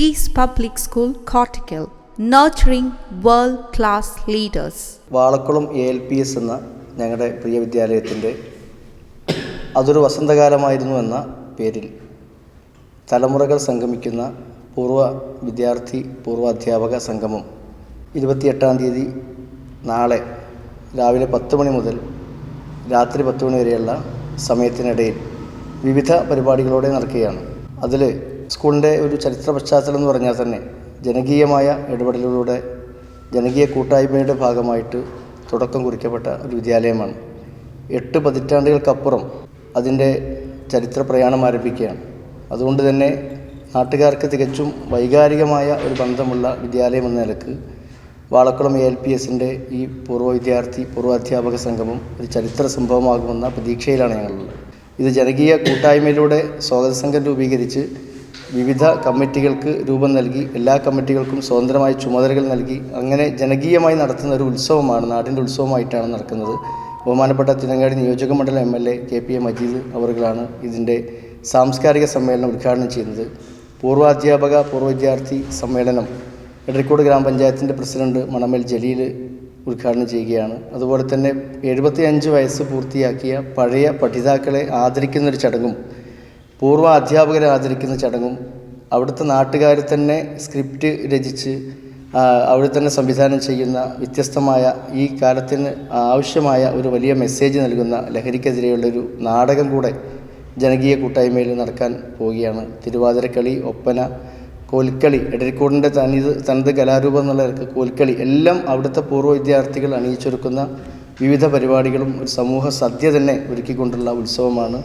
Peace public school Kottakkal nurturing world class leaders Valakkulam A L P S എന്ന ഞങ്ങളുടെ പ്രിയ വിദ്യാലയത്തിന്റെ അതൊരു വസന്തകാലമായിരുന്നു എന്ന പേരിൽ തലമുറകൾ സംഗമിക്കുന്ന പൂർവ വിദ്യാർത്ഥി പൂർവ അധ്യാപക സംഗമം ഇരുപത്തിയെട്ടാം തീയതി നാളെ രാവിലെ പത്ത് മണി മുതൽ രാത്രി പത്ത് മണി വരെയുള്ള സമയത്തിനിടയിൽ വിവിധ പരിപാടികളോടെ നടക്കുകയാണ്. അതിൽ സ്കൂളിന്റെ ഒരു ചരിത്ര പശ്ചാത്തലം എന്ന് പറഞ്ഞാൽ തന്നെ ജനകീയമായ ഇടപെടലുകളുടെ ജനകീയ കൂട്ടായ്മയുടെ ഭാഗമായിട്ട് തുടക്കം കുറിക്കപ്പെട്ട ഒരു വിദ്യാലയമാണ്. എട്ട് പതിറ്റാണ്ടുകൾക്കപ്പുറം അതിന്റെ ചരിത്ര പ്രയാണം ആരംഭിക്കുകയാണ്. അതുകൊണ്ട് തന്നെ നാട്ടുകാർക്ക് തികച്ചും വൈകാരികമായ ഒരു ബന്ധമുള്ള വിദ്യാലയം എന്ന നിലയ്ക്ക് വാളക്കുളം എൽ പി എസിന്റെ ഈ പൂർവ വിദ്യാർത്ഥി പൂർവ അധ്യാപക സംഗമം ഒരു ചരിത്ര സംഭവമാകുമെന്ന പ്രതീക്ഷയിലാണ് ഞങ്ങളുള്ളത്. ഇത് ജനകീയ കൂട്ടായ്മയിലൂടെ സ്വാഗത സംഘം രൂപീകരിച്ച് വിവിധ കമ്മിറ്റികൾക്ക് രൂപം നൽകി എല്ലാ കമ്മിറ്റികൾക്കും സ്വതന്ത്രമായ ചുമതലകൾ നൽകി അങ്ങനെ ജനകീയമായി നടത്തുന്ന ഒരു ഉത്സവമാണ് നാടിന്റെ ഉത്സവമായിട്ടാണ് നടക്കുന്നത്. ബഹുമാനപ്പെട്ട തിരങ്ങാടി നിയോജക മണ്ഡലം M L A K P A Majeed അവർകളാണ് ഇതിന്റെ സാംസ്കാരിക സമ്മേളനം ഉദ്ഘാടനം ചെയ്യുന്നത്. പൂർവാധ്യാപക പൂർവ വിദ്യാർത്ഥി സമ്മേളനം എടരിക്കോട് ഗ്രാമപഞ്ചായത്തിന്റെ പ്രസിഡന്റ് മണമൽ ജലീൽ ഉദ്ഘാടനം ചെയ്യുകയാണ്. അതുപോലെ തന്നെ എഴുപത്തി അഞ്ച് വയസ്സ് പൂർത്തിയാക്കിയ പഴയ പഠിതാക്കളെ ആദരിക്കുന്നൊരു ചടങ്ങും പൂർവ അധ്യാപകരെ ആദരിക്കുന്ന ചടങ്ങും അവിടുത്തെ നാട്ടുകാർ തന്നെ സ്ക്രിപ്റ്റ് രചിച്ച് അവിടെ തന്നെ സംവിധാനം ചെയ്യുന്ന വ്യത്യസ്തമായ ഈ കാലത്തിന് ആവശ്യമായ ഒരു വലിയ മെസ്സേജ് നൽകുന്ന ലഹരിക്കെതിരെയുള്ളൊരു നാടകം കൂടെ ജനകീയ കൂട്ടായ്മയിൽ നടക്കാൻ പോവുകയാണ്. തിരുവാതിരക്കളി ഒപ്പന കോൽക്കളി എടരിക്കോടിന്റെ തനിത് തനത് കലാരൂപം എന്നുള്ള കോൽക്കളി എല്ലാം അവിടുത്തെ പൂർവ വിദ്യാർത്ഥികൾ അണിയിച്ചൊരുക്കുന്ന വിവിധ പരിപാടികളും ഒരു സമൂഹ സദ്യ തന്നെ ഒരുക്കിക്കൊണ്ടുള്ള ഉത്സവമാണ്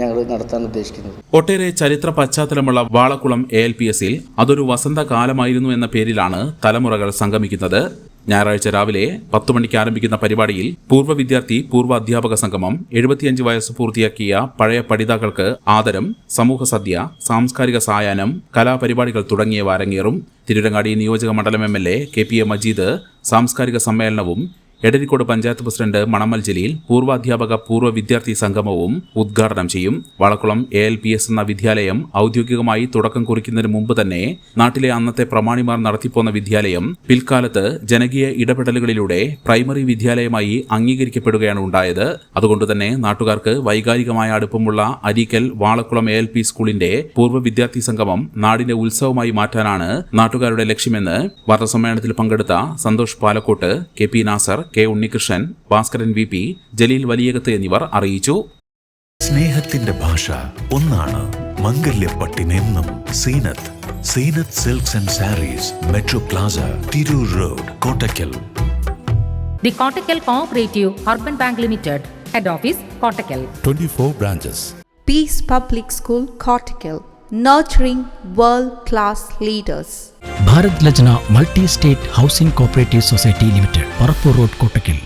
ഞങ്ങൾ നടത്താൻ ഉദ്ദേശിക്കുന്നത് ഒട്ടേറെ ചരിത്ര പശ്ചാത്തലമുള്ള വാളക്കുളം എ എൽ പി എസിൽ അതൊരു വസന്തകാലമായിരുന്നു എന്ന പേരിലാണ് തലമുറകൾ സംഗമിക്കുന്നത്. ഞായറാഴ്ച രാവിലെ പത്തു മണിക്ക് ആരംഭിക്കുന്ന പരിപാടിയിൽ പൂർവ വിദ്യാർത്ഥി പൂർവ അധ്യാപക സംഗമം എഴുപത്തിയഞ്ച് വയസ്സ് പൂർത്തിയാക്കിയ പഴയ പഠിതാക്കൾക്ക് ആദരം സമൂഹ സദ്യ സാംസ്കാരിക സായാഹ്നം കലാപരിപാടികൾ തുടങ്ങിയവ അരങ്ങേറും. തിരുരങ്ങാടി നിയോജക മണ്ഡലം M L A K P A Majeed സാംസ്കാരിക സമ്മേളനവും എടരിക്കോട് പഞ്ചായത്ത് പ്രസിഡന്റ് മണമ്മൽ ജലീൽ പൂർവാധ്യാപക പൂർവ വിദ്യാർത്ഥി സംഗമവും ഉദ്ഘാടനം ചെയ്യും. Valakkulam A L P S എന്ന വിദ്യാലയം ഔദ്യോഗികമായി തുടക്കം കുറിക്കുന്നതിന് മുമ്പ് തന്നെ നാട്ടിലെ അന്നത്തെ പ്രമാണിമാർ നടത്തിപ്പോന്ന വിദ്യാലയം പിൽക്കാലത്ത് ജനകീയ ഇടപെടലുകളിലൂടെ പ്രൈമറി വിദ്യാലയമായി അംഗീകരിക്കപ്പെടുകയാണ് ഉണ്ടായത്. അതുകൊണ്ട് തന്നെ നാട്ടുകാർക്ക് വൈകാരികമായ അടുപ്പമുള്ള Areekkal Valakkulam A L P സ്കൂളിന്റെ പൂർവ വിദ്യാർത്ഥി സംഗമം നാടിന്റെ ഉത്സവമായി മാറ്റാനാണ് നാട്ടുകാരുടെ ലക്ഷ്യമെന്ന് വാർത്താസമ്മേളനത്തിൽ പങ്കെടുത്ത Santhosh Palakkot K P Nasar K Unnikrishnan Bhaskaran V P Jaleel Valiyakath എന്നിവർ അറിയിച്ചു സ്നേഹത്തിന്റെ ഭാഷ ഒന്നാണ് മംഗല്യപ്പട്ടിനെന്നും Zeenath Zeenath silks and sarees metro plaza Tirur road Kottakkal The Kottakkal Cooperative Urban Bank Limited, Head Office, Kottakkal. 24 branches. Peace Public School, Cortical, nurturing world class leaders. Bharat Lajna multi state housing cooperative society limited Parappur road Kottakkal.